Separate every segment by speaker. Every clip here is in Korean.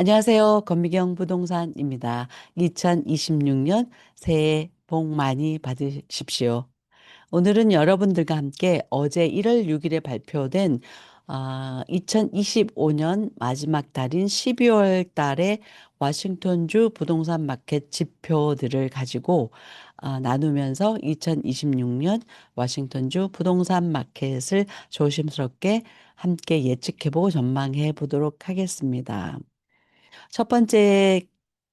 Speaker 1: 안녕하세요. 건미경 부동산입니다. 2026년 새해 복 많이 받으십시오. 오늘은 여러분들과 함께 어제 1월 6일에 발표된 아, 2025년 마지막 달인 12월 달에 워싱턴주 부동산 마켓 지표들을 가지고 아, 나누면서 2026년 워싱턴주 부동산 마켓을 조심스럽게 함께 예측해보고 전망해 보도록 하겠습니다. 첫 번째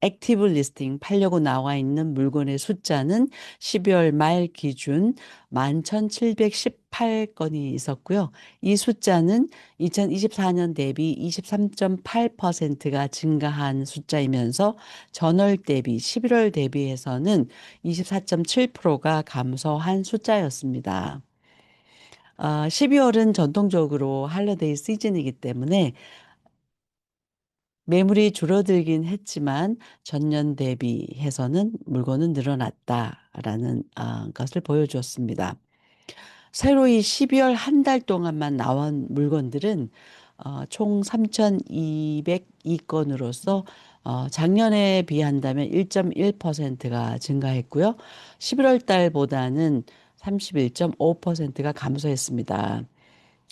Speaker 1: 액티브 리스팅 팔려고 나와 있는 물건의 숫자는 12월 말 기준 11,718건이 있었고요. 이 숫자는 2024년 대비 23.8%가 증가한 숫자이면서 전월 대비 11월 대비해서는 24.7%가 감소한 숫자였습니다. 아, 12월은 전통적으로 할러데이 시즌이기 때문에 매물이 줄어들긴 했지만 전년 대비해서는 물건은 늘어났다라는 아, 것을 보여주었습니다. 새로 이 12월 한 달 동안만 나온 물건들은 어, 총 3,202건으로서 어, 작년에 비한다면 1.1%가 증가했고요. 11월 달보다는 31.5%가 감소했습니다.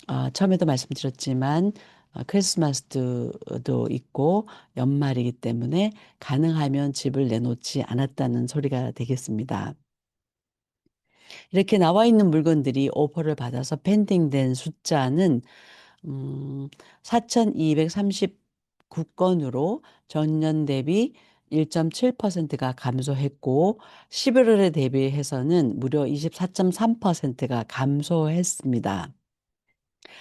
Speaker 1: 아, 처음에도 말씀드렸지만 아, 크리스마스도 있고 연말이기 때문에 가능하면 집을 내놓지 않았다는 소리가 되겠습니다. 이렇게 나와 있는 물건들이 오퍼를 받아서 펜딩된 숫자는 음, 4,239건으로 전년 대비 1.7%가 감소했고 11월에 대비해서는 무려 24.3%가 감소했습니다.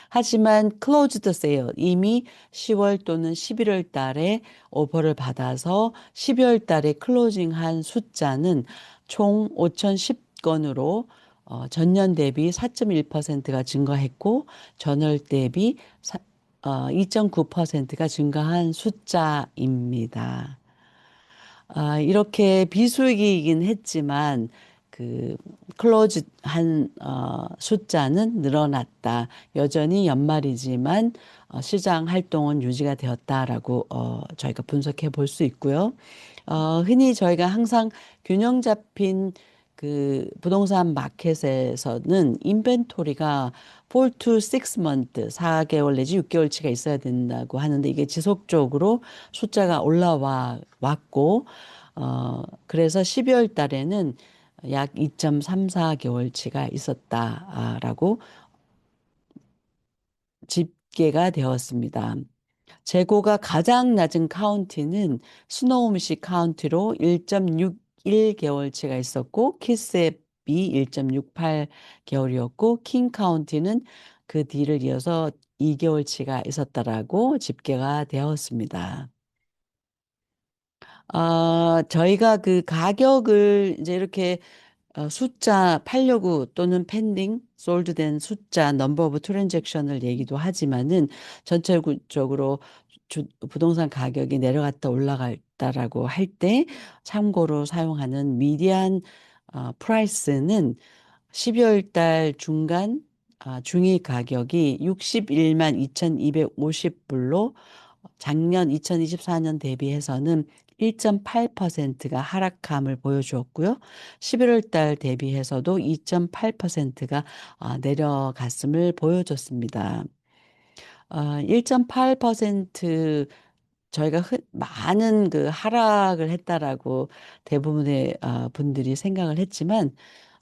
Speaker 1: 하지만 클로즈드 세일 이미 10월 또는 11월 달에 오퍼를 받아서 12월 달에 클로징한 숫자는 총 5,010건으로 어, 전년 대비 4.1%가 증가했고 전월 대비 사, 어, 2.9%가 증가한 숫자입니다. 아, 이렇게 비수익이긴 했지만 그 클로즈한 어, 숫자는 늘어났다. 여전히 연말이지만 어, 시장 활동은 유지가 되었다라고 어, 저희가 분석해 볼 수 있고요. 어, 흔히 저희가 항상 균형 잡힌 그 부동산 마켓에서는 인벤토리가 4 to 6month, 4개월 내지 6개월치가 있어야 된다고 하는데 이게 지속적으로 숫자가 올라와 왔고 어, 그래서 12월 달에는 약 2.34개월치가 있었다라고 집계가 되었습니다. 재고가 가장 낮은 카운티는 스노우미시 카운티로 1.61개월치가 있었고 키스앱이 1.68개월이었고 킹 카운티는 그 뒤를 이어서 2개월치가 있었다라고 집계가 되었습니다. 아, 저희가 그 가격을 이제 이렇게 어, 숫자 팔려고 또는 펜딩, 솔드된 숫자, 넘버 오브 트랜잭션을 얘기도 하지만은 전체적으로 주, 부동산 가격이 내려갔다 올라갔다라고 할 때 참고로 사용하는 미디안 어, 프라이스는 12월 달 중간 아, 중위 가격이 61만 2,250불로 작년 2024년 대비해서는 1.8%가 하락함을 보여주었고요. 11월 달 대비해서도 2.8%가 아, 내려갔음을 보여줬습니다. 1.8% 아, 저희가 많은 그 하락을 했다라고 대부분의 아, 분들이 생각을 했지만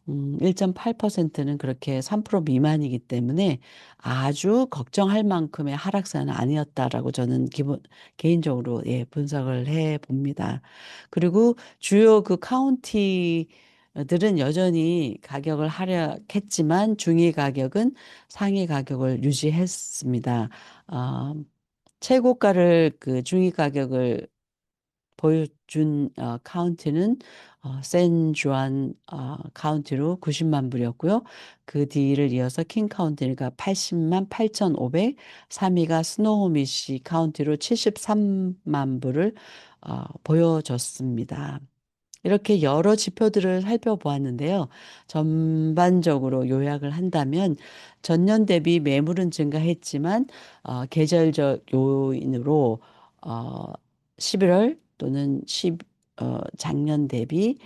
Speaker 1: 음, 1.8%는 그렇게 3% 미만이기 때문에 아주 걱정할 만큼의 하락세는 아니었다라고 저는 기본, 개인적으로 예, 분석을 해 봅니다. 그리고 주요 그 카운티 들은 여전히 가격을 하락했지만 중위 가격은 상위 가격을 유지했습니다. 어, 최고가를 그 중위 가격을 보여준 어, 카운티는 어, 샌주안 어, 카운티로 90만 불이었고요. 그 뒤를 이어서 킹 카운티가 80만 8,500, 3위가 스노우미시 카운티로 73만 불을 어, 보여줬습니다. 이렇게 여러 지표들을 살펴보았는데요. 전반적으로 요약을 한다면 전년 대비 매물은 증가했지만 어, 계절적 요인으로 어, 11월 또는 10, 어, 작년 대비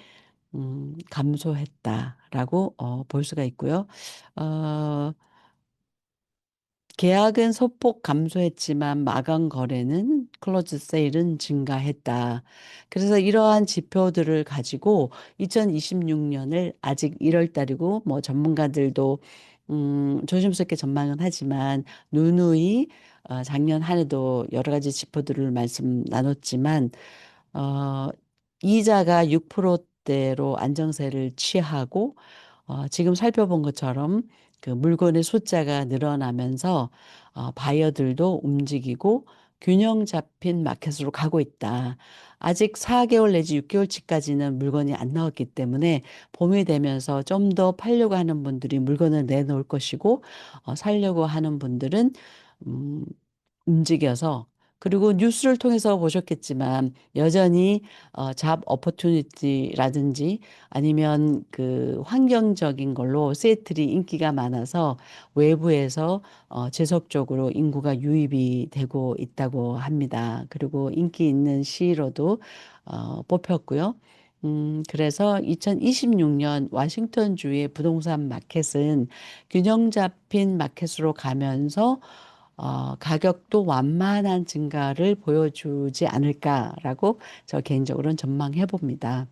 Speaker 1: 음, 감소했다라고 어, 볼 수가 있고요. 어, 계약은 소폭 감소했지만 마감 거래는 클로즈 세일은 증가했다. 그래서 이러한 지표들을 가지고 2026년을 아직 1월 달이고 뭐 전문가들도 음, 조심스럽게 전망은 하지만 누누이 어, 작년 한 해도 여러 가지 지표들을 말씀 나눴지만 어, 이자가 6%대로 안정세를 취하고 어, 지금 살펴본 것처럼 그 물건의 숫자가 늘어나면서 어, 바이어들도 움직이고 균형 잡힌 마켓으로 가고 있다. 아직 4개월 내지 6개월치까지는 물건이 안 나왔기 때문에 봄이 되면서 좀 더 팔려고 하는 분들이 물건을 내놓을 것이고 어, 살려고 하는 분들은 음, 움직여서 그리고 뉴스를 통해서 보셨겠지만 여전히 어, 잡 어퍼튜니티라든지 아니면 그 환경적인 걸로 세틀이 인기가 많아서 외부에서 어, 지속적으로 인구가 유입이 되고 있다고 합니다. 그리고 인기 있는 시로도 어, 뽑혔고요. 음, 그래서 2026년 워싱턴주의 부동산 마켓은 균형 잡힌 마켓으로 가면서 어, 가격도 완만한 증가를 보여주지 않을까라고 저 개인적으로는 전망해 봅니다.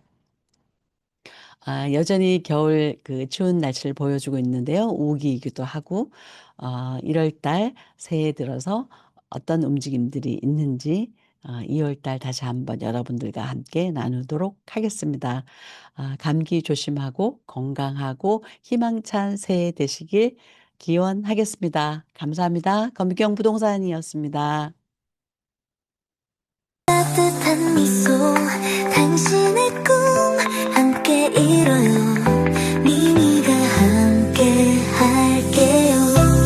Speaker 1: 아, 여전히 겨울 그 추운 날씨를 보여주고 있는데요. 우기이기도 하고, 어, 1월 달 새해 들어서 어떤 움직임들이 있는지 어, 2월 달 다시 한번 여러분들과 함께 나누도록 하겠습니다. 아, 감기 조심하고 건강하고 희망찬 새해 되시길 기원하겠습니다. 감사합니다. 검경 부동산이었습니다.
Speaker 2: 따뜻한 미소 당신의 꿈 함께 이뤄